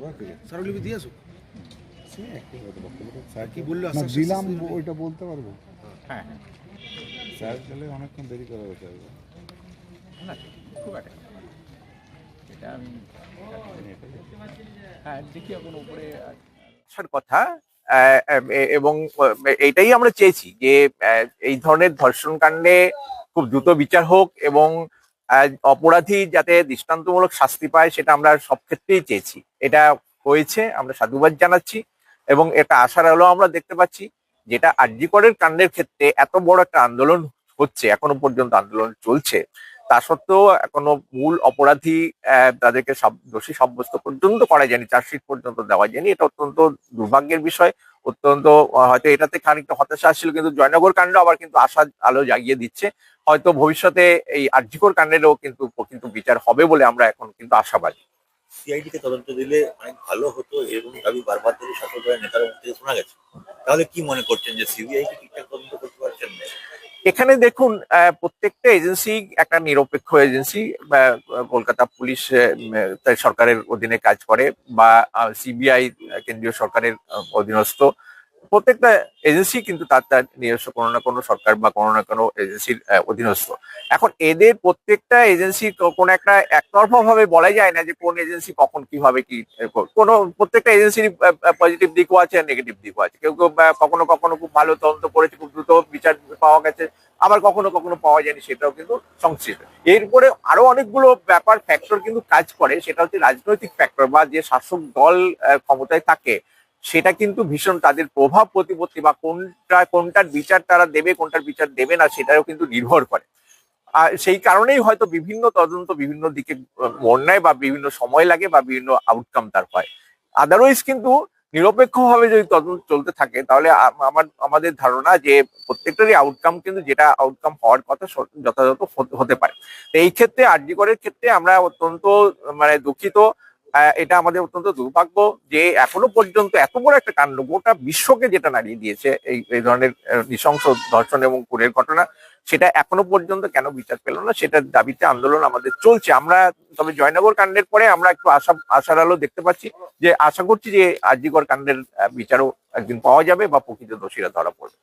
স্মারকলিপি কি বলল? দিলাম ওইটা বলতে পারব? হ্যাঁ হ্যাঁ। স্যার গেলে অনেকক্ষণ দেরি করা হতে হবে না খুব একটা। এটা আমি হ্যাঁ দেখি এখন উপরে আসার কথা এবং আহ, এইটাই আমরা চেয়েছি যে এই ধরনের ধর্ষণ কাণ্ডে খুব দ্রুত বিচার হোক এবং অপরাধী যাতে দৃষ্টান্তমূলক শাস্তি পায়, সেটা আমরা সব ক্ষেত্রেই চেয়েছি। এটা হয়েছে, আমরা সাধুবাদ জানাচ্ছি এবং এটা আশার আলো আমরা দেখতে পাচ্ছি, যেটা আর্যিকরের কাণ্ডের ক্ষেত্রে এত বড় একটা আন্দোলন হচ্ছে, এখনও পর্যন্ত আন্দোলন চলছে। তা সত্ত্বেও এখনও মূল অপরাধী তাদেরকে সব- দোষী সাব্যস্ত পর্যন্ত করা যায়নি, চার্জশিট পর্যন্ত দেওয়া যায়নি। এটা অত্যন্ত দুর্ভাগ্যের বিষয়। অত্যন্ত হয়তো এটাতে খানিকটা হতাশা আসছিল, কিন্তু জয়নগর কাণ্ড আবার কিন্তু আশা আলো জাগিয়ে দিচ্ছে। হয়তো ভবিষ্যতে এই আর্যিকর কাণ্ডেরও কিন্তু কিন্তু বিচার হবে বলে আমরা এখন কিন্তু আশাবাদী। সিআইডিকে তদন্ত দিলে অনেক ভালো হতো এরকম দাবি বারবার ধরে শাসক নেতার মুখ শোনা গেছে। তাহলে কি মনে করছেন যে সিবিআই কি এখানে দেখুন প্রত্যেকটা এজেন্সি একটা নিরপেক্ষ এজেন্সি কলকাতা পুলিশ সরকারের অধীনে কাজ করে, বা সিবিআই কেন্দ্রীয় সরকারের অধীনস্থ। প্রত্যেকটা এজেন্সি কিন্তু তার তার নিজস্ব কোনো না কোনো সরকার বা কোনো না কোনো এজেন্সির অধীনস্থ। এখন এদের প্রত্যেকটা এজেন্সি কোনো একটা একতরফা ভাবে বলা যায় না যে কোন এজেন্সি কখন কীভাবে কি কোনো প্রত্যেকটা এজেন্সির পজিটিভ দিকও আছে আর নেগেটিভ দিকও আছে। কেউ কেউ কখনো কখনো খুব ভালো তদন্ত করেছে, খুব দ্রুত বিচার পাওয়া গেছে, আবার কখনো কখনো পাওয়া যায়নি, সেটাও কিন্তু সংশ্লিষ্ট। এরপরে আরও অনেকগুলো ব্যাপার ফ্যাক্টর কিন্তু কাজ করে, সেটা হচ্ছে রাজনৈতিক ফ্যাক্টর বা যে শাসক দল ক্ষমতায় থাকে সেটা কিন্তু ভীষণ তাদের প্রভাব প্রতিপত্তি বা কোনটা, কোনটার বিচার তারা দেবে, কোনটার বিচার দেবে না, সেটাও কিন্তু নির্ভর করে। আর সেই কারণেই হয়তো বিভিন্ন তদন্ত বিভিন্ন দিকে মন নেয় বা বিভিন্ন সময় লাগে বা বিভিন্ন আউটকাম তার হয়। আদারওয়াইজ কিন্তু নিরপেক্ষভাবে যদি তদন্ত চলতে থাকে, তাহলে আমার, আমাদের ধারণা যে প্রত্যেকটারই আউটকাম কিন্তু যেটা আউটকাম হওয়ার কথা যথাযথ হতে- পারে। তো এই ক্ষেত্রে আরজিকরের ক্ষেত্রে আমরা অত্যন্ত মানে দুঃখিত এটা আমাদের অত্যন্ত দুর্ভাগ্য যে এখনও পর্যন্ত এত বড় একটা কাণ্ড গোটা বিশ্বকে যেটা নাড়িয়ে দিয়েছে এই এই ধরনের নৃশংস ধর্ষণ এবং খুনের ঘটনা, সেটা এখনও পর্যন্ত কেন বিচার পেল না? সেটার দাবিতে আন্দোলন আমাদের চলছে। আমরা তবে জয়নগর কাণ্ডের পরে আমরা একটু আশা, আশার আলো দেখতে পাচ্ছি যে আশা করছি যে আরজিকর কাণ্ডের বিচারও একদিন পাওয়া যাবে বা প্রকৃত দোষীরা ধরা পড়বে।